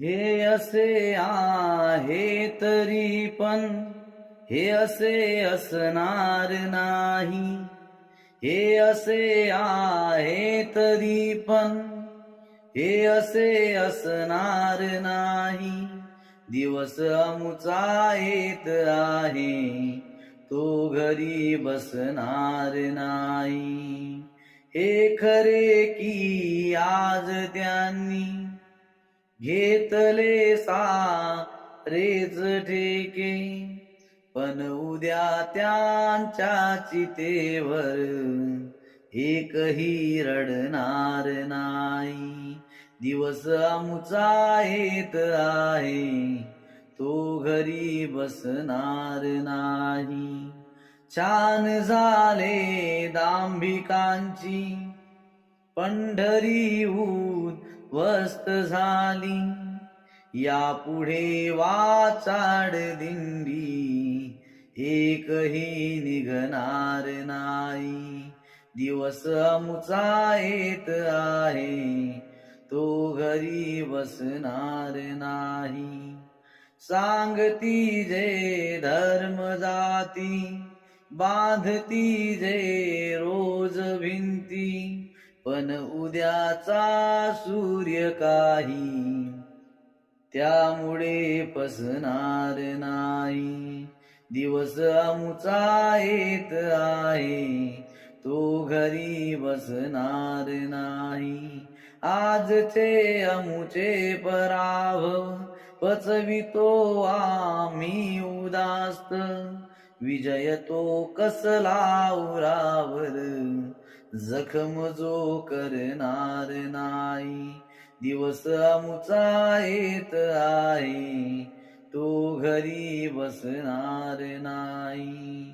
हे असे आहे तरी पण हे असे असणार नाही. हे असे आहे तरी पण हे असे असणार नाही. दिवस अमुचा येत आहे तो घरी बसणार नाही. हे खरे की आज त्यांनी घेतले सारेच ठेके. पण उद्या त्यांच्या चितेवर एकही रडणार नाही. दिवस आमचा येत आहे तो घरी बसणार नाही. छान झाले दांभिकांची पंढरी वस्त झाली. यापुढे वाचाड दिंडी एकही निघणार नाही. दिवस अमुचा येत आहे तो घरी बसणार नाही. सांगती जे धर्म जाती बांधती जे रोज भिंती पण उद्याचा सूर्य काही त्यामुळे पसणार नाही. दिवस अमुचा येत आहे तो घरी बसणार नाही. आजचे अमुचे पराभव पचवितो आम्ही उदास्त. विजय तो कसला उरावर जखम जो करणार नाही. दिवस अमुचा येत आहे तो घरी बसणार नाही.